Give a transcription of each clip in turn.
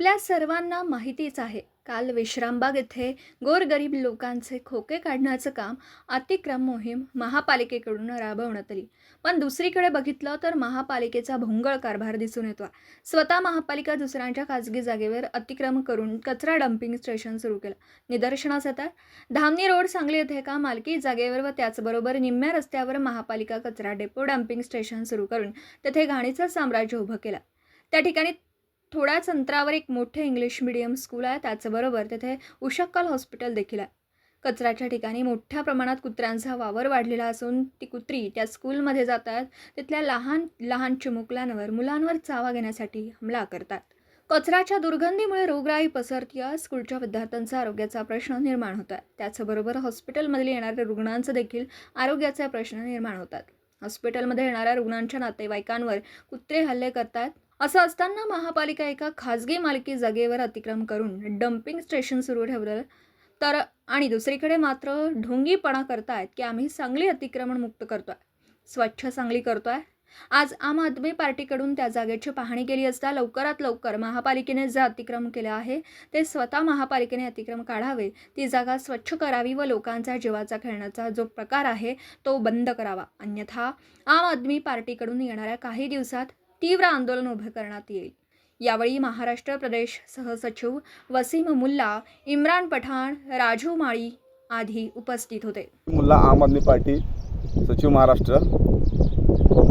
आपल्या सर्वांना माहितीच आहे. काल विश्रामबाग येथे गोरगरीब लोकांचे खोके काढण्याचं काम अतिक्रम मोहीम महापालिकेकडून राबवण्यात आली. पण दुसरीकडे बघितलं तर महापालिकेचा भोंगळ कारभार दिसून येतो स्वतः महापालिका दुसऱ्यांच्या खाजगी जागेवर अतिक्रम करून कचरा डम्पिंग स्टेशन सुरू केलं. निदर्शनास येतात धामणी रोड सांगली येथे का मालकी जागेवर व त्याचबरोबर निम्म्या रस्त्यावर महापालिका कचरा डेपो डम्पिंग स्टेशन सुरू करून तेथे घाणीचं साम्राज्य उभं केलं. त्या ठिकाणी थोड्याच अंतरावर एक मोठे इंग्लिश मिडियम स्कूल आहे त्याचबरोबर तेथे उशक्कल हॉस्पिटल देखील आहे. कचऱ्याच्या ठिकाणी मोठ्या प्रमाणात कुत्र्यांचा वावर वाढलेला असून ती कुत्री त्या स्कूलमध्ये जातात. तिथल्या लहान लहान चिमुकल्यांवर मुलांवर चावा घेण्यासाठी हमला करतात. कचऱ्याच्या दुर्गंधीमुळे रोगराई पसरतीय स्कूलच्या विद्यार्थ्यांचा आरोग्याचा प्रश्न निर्माण होत आहे. त्याचबरोबर हॉस्पिटलमधील येणाऱ्या रुग्णांचं देखील आरोग्याचा प्रश्न निर्माण होतात. हॉस्पिटलमध्ये येणाऱ्या रुग्णांच्या नातेवाईकांवर कुत्रे हल्ले करतात. असं असताना महापालिका एका खाजगी मालकी जागेवर अतिक्रम करून डम्पिंग स्टेशन सुरू ठेवलं. तर आणि दुसरीकडे मात्र ढोंगीपणा करतायत की आम्ही सांगली अतिक्रमण मुक्त करतोय स्वच्छ सांगली करतोय. आज आम आदमी पार्टीकडून त्या जागेची पाहणी केली असता लवकरात लवकर महापालिकेने जे अतिक्रम केले आहे ते स्वतः महापालिकेने अतिक्रम काढावे. ती जागा स्वच्छ करावी व लोकांचा जीवाचा खेळण्याचा जो प्रकार आहे तो बंद करावा. अन्यथा आम आदमी पार्टीकडून येणाऱ्या काही दिवसात तीव्र आंदोलन उभे करण्यात येईल. यावेळी महाराष्ट्र प्रदेश सहसचिव वसीम मुल्ला इम्रान पठाण राजू माळी आधी उपस्थित होते. मुल्ला आम आदमी पार्टी सचिव महाराष्ट्र.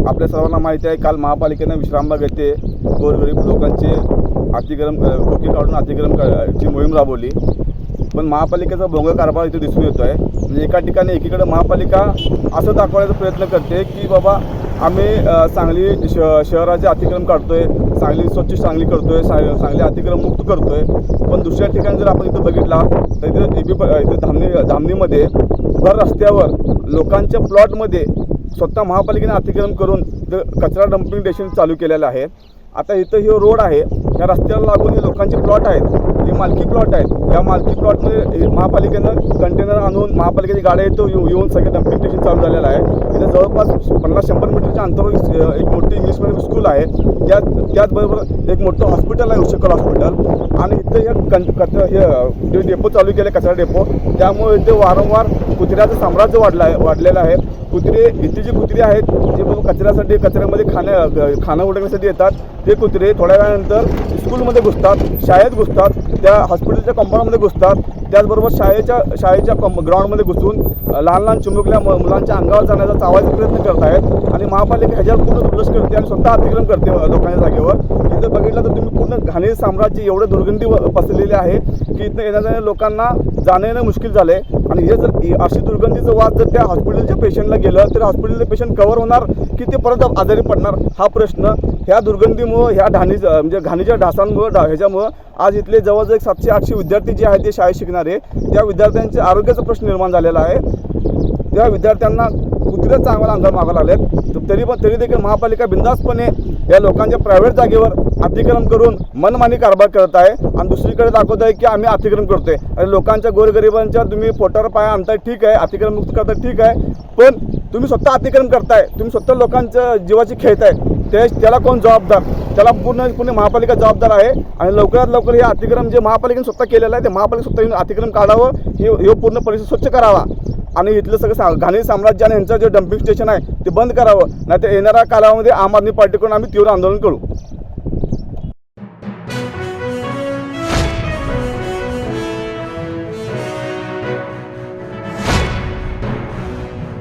आपल्या सर्वांना माहिती आहे काल महापालिकेनं विश्रामबाग येथे गोरगरीब लोकांचे अतिक्रम डोके काढून अतिक्रम ची मोहीम राबवली. पण महापालिकेचा भोंग कारभार इथे दिसून येतो आहे म्हणजे एका ठिकाणी एकीकडे महापालिका असं दाखवण्याचा प्रयत्न करते की बाबा आम्ही सांगली श शहराचे अतिक्रम काढतोय सांगली स्वच्छ सांगली करतोय सा सांगली अतिक्रम मुक्त करतोय. पण दुसऱ्या ठिकाणी जर आपण इथं बघितला तर इथं एबी इथं धामणी धामणीमध्ये भर रस्त्यावर लोकांच्या प्लॉटमध्ये स्वतः महापालिकेने अतिक्रम करून कचरा डम्पिंग स्टेशन चालू केलेलं आहे. आता इथं हे रोड आहे या रस्त्याला लागून हे लोकांचे प्लॉट आहेत हे मालकी प्लॉट आहेत. या मालकी प्लॉटमध्ये महापालिकेनं कंटेनर आणून महापालिकेची गाड्या येतो येऊन सगळे डम्पिंग स्टेशन चालू झालेलं आहे. इथं जवळपास पन्नास शंभर मीटरच्या अंतरावर एक मोठी इंग्लिश मिडियम स्कूल आहे. त्यात त्याचबरोबर एक मोठं हॉस्पिटल आहे उशेकर हॉस्पिटल आणि इथं एक कं कचरा हे जे डेपो चालू केले कचरा डेपो त्यामुळे इथे वारंवार कुत्र्याचं साम्राज्य वाढलं आहे वाढलेलं आहे. कुत्रे इथे जी कुत्रे आहेत जे बाबा कचऱ्यासाठी कचऱ्यामध्ये खाण्या खाणं उडवण्यासाठी येतात. ते कुत्रे थोड्या वेळानंतर स्कूलमध्ये घुसतात शाळेत घुसतात त्या हॉस्पिटलच्या कंपाऊंडमध्ये घुसतात. त्याचबरोबर शाळेच्या शाळेच्या कं ग्राउंडमध्ये घुसून लहान लहान चिमुकल्या मुलांच्या अंगावर जाण्याचा चावायचा प्रयत्न करत आहेत आणि महापालिका ह्याच्यावर पूर्ण दुर्लक्ष करते आणि स्वतः अतिक्रम करते लोकांच्या जागेवर. इथं बघितलं तर तुम्ही पूर्ण घाणेर साम्राज्य एवढं दुर्गंधी व- पसरलेले आहे की इथं येण्या जाण्या लोकांना जाणं येणं मुश्किल झालं आहे आणि हे जर अशी दुर्गंधीचं वाद जर त्या हॉस्पिटलच्या पेशंटला गेलं तर हॉस्पिटलचे पेशंट कव्हर होणार की ते परत आजारी पडणार? हा प्रश्न. ह्या दुर्गंधीमुळं ह्या ढाणी म्हणजे घाणीच्या ढासांमुळं डा ह्याच्यामुळं आज इथले जवळजवळ एक सातशे आठशे विद्यार्थी जे आहेत ते शाळेत शिकणारे. त्या विद्यार्थ्यांच्या आरोग्याचा प्रश्न निर्माण झालेला आहे. त्या विद्यार्थ्यांना कुत्र्याच चांगला अंगावर मागायला लागले तरी पण तरी देखील महापालिका बिंदासपणे या लोकांच्या प्रायव्हेट जागेवर अतिक्रम करून मनमानी कारभार करत आहे. आणि दुसरीकडे दाखवत आहे की आम्ही अतिक्रम करतोय. आणि लोकांच्या गोरगरिबांच्या तुम्ही पोटावर पाया आणताय ठीक आहे. अतिक्रम मुक्त करताय ठीक आहे. पण तुम्ही स्वतः अतिक्रम करताय. तुम्ही स्वतः लोकांच्या जीवाची खेळताय ते त्याला कोण जबाबदार? त्याला पूर्ण पूर्ण महापालिका जबाबदार आहे. आणि लवकरात लवकर हे अतिक्रम जे महापालिकेने स्वतः केलेलं आहे ते महापालिका स्वतः येऊन अतिक्रम काढावं. हे हे पूर्ण परिसर स्वच्छ करावा. आणि इथलं सगळं सा घाणी साम्राज्य आणि यांचं जे डम्पिंग स्टेशन आहे ते बंद करावं. नाही तर येणाऱ्या कालावधीमध्ये आम आदमी पार्टीकडून आम्ही तीव्र आंदोलन करू.